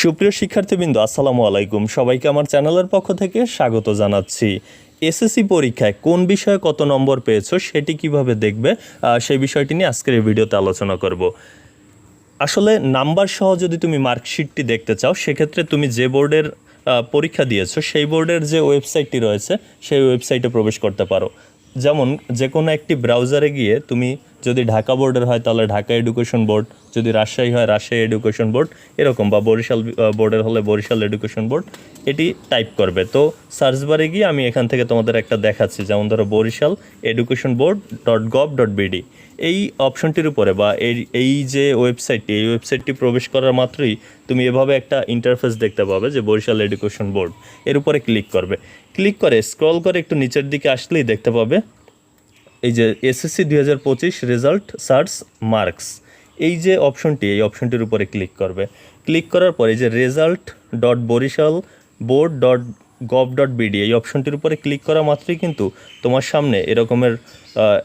সুপ্রিয় শিক্ষার্থীবৃন্দ, আসসালামু আলাইকুম। সবাইকে আমার চ্যানেলের পক্ষ থেকে স্বাগত জানাচ্ছি। এসএসসি পরীক্ষায় কোন বিষয়ে কত নম্বর পেয়েছ সেটি কীভাবে দেখবে সেই বিষয়টি নিয়ে আজকের এই ভিডিওতে আলোচনা করব। আসলে নাম্বার সহ যদি তুমি মার্কশিটটি দেখতে চাও, সেক্ষেত্রে তুমি যে বোর্ডের পরীক্ষা দিয়েছ, সেই বোর্ডের যে ওয়েবসাইটটি রয়েছে, সেই ওয়েবসাইটে প্রবেশ করতে পারো। যেমন যে কোনো একটি ব্রাউজারে গিয়ে তুমি যদি ঢাকা বোর্ডের হয়, তাহলে ঢাকা এডুকেশন বোর্ড যদি রাজশাহী হয়, রাজশাহী এডুকেশন বোর্ড এরকম বা বরিশাল বোর্ডের হলে বরিশাল এডুকেশন বোর্ড এটি টাইপ করবে। তো সার্চ বারে গিয়ে আমি এখান থেকে তোমাদের একটা দেখাচ্ছি। যেমন ধরো Barishal education board dot gov dot BD এই অপশনটির উপরে বা এই এই যে ওয়েবসাইটটি এই ওয়েবসাইটটি প্রবেশ করার মাত্রই তুমি এভাবে একটা ইন্টারফেস দেখতে পাবে যে বরিশাল এডুকেশন বোর্ড এর উপরে ক্লিক করবে। ক্লিক করে স্ক্রল করে একটু নিচের দিকে আসলেই দেখতে পাবে। এই যে এসএসসি দুই হাজার পঁচিশ রেজাল্ট সার্চ মার্কস এই যে অপশনটি, এই অপশনটির উপরে ক্লিক করবে। ক্লিক করার পরে যে result dot Barishal board dot gov dot BD এই অপশনটির উপরে ক্লিক করা মাত্রই কিন্তু তোমার সামনে এরকমের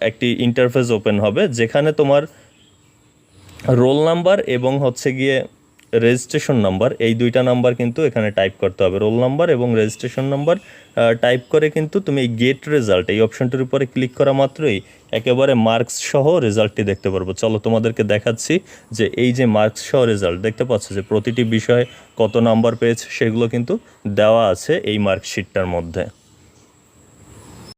একটি ইন্টারফেস ওপেন হবে, যেখানে তোমার রোল নাম্বার এবং হচ্ছে গিয়ে রেজিস্ট্রেশন নাম্বার এই দুইটা নাম্বার কিন্তু এখানে টাইপ করতে হবে। রোল নাম্বার এবং রেজিস্ট্রেশন নাম্বার টাইপ করে কিন্তু তুমি এই গেট রেজাল্ট এই অপশনটির উপরে ক্লিক করা মাত্রই একেবারে মার্কস সহ রেজাল্টটি দেখতে পারব। চলো তোমাদেরকে দেখাচ্ছি যে এই যে মার্কস সহ রেজাল্ট দেখতে পাচ্ছ যে প্রতিটি বিষয়ে কত নাম্বার পেয়েছে, সেগুলো কিন্তু দেওয়া আছে এই মার্কশিটটার মধ্যে।